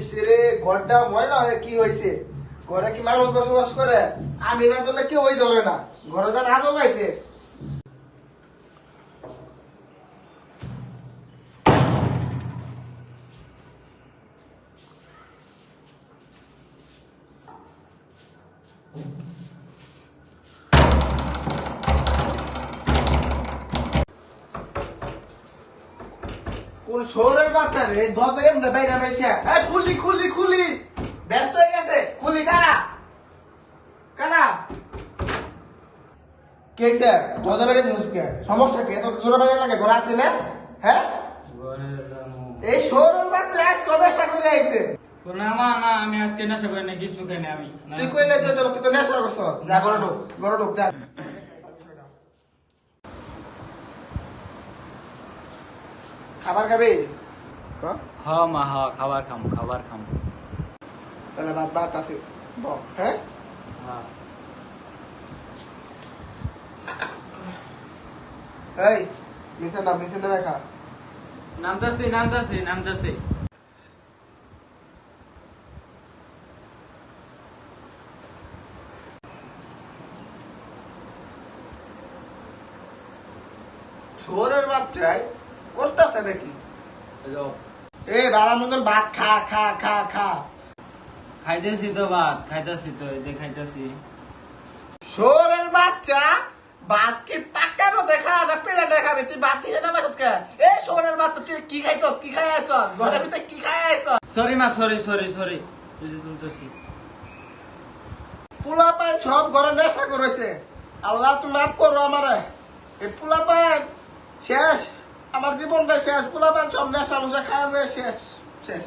ইসরে ঘরটা ময়লা কি হয়েছে ঘরে কি মানুষ বসবাস করে? আমি না কেউ ওই ধরে না। ঘরে যান আলো পাইছে কোন শহরের বাচ্চা রে দরজা এমনি বাইরে পাইছে এই খুলি খুলি খুলি। ব্যস্ত হয়ে গেছে। খুলি কারা কারা কে দরজা বাইরে দিছিস কে? সমস্যা কে? তোর জোরে বাইরে লাগে ঘরে আসছে না? হ্যাঁ? এই শহরের বাচ্চা আজ কবে আশা করে আইছে। না না আমি আজকে নেশা করি না কিছু খাই না আমি। তুই কইলে তুই তো নেশা করছ যা ঘরে ঢোক ঘরে ঢোক যা। খাবার খাবি? হ মা হ খাবার খাম খাবার খাম। তাহলে ভাত ভাত আছে। হ্যাঁ? হ্যাঁ। এই নাম নিচে নেমে খা। নামতাছি নামতাছি নামতাছি। শহরের বাচ্চায় করতেছে নাকি হ্যালো। এ বাড়ার মতন ভাত খা খা খা খা। খাইতেছি তো ভাত খাইতেছি তো এই যে খাইতেছি। শহরের বাচ্চা ভাত কি পাকানো দেখা না পেলে দেখাবে? তুই ভাত দিয়ে না মাছ কে এ শহরের বাচ্চা তুই কি খাইছস? কি খাই আইছ ঘরের ভিতরে কি খাই আইছ সরি মা সরি সরি সরি যে তুলতেছি। পোলা পান সব ঘরে নেশা করেছে। আল্লাহ তুমি মাফ করো আমারে। এই পোলা পান শেষ। আমার জীবনটা শেষ পোলা পান সব খাওয়া শেষ শেষ।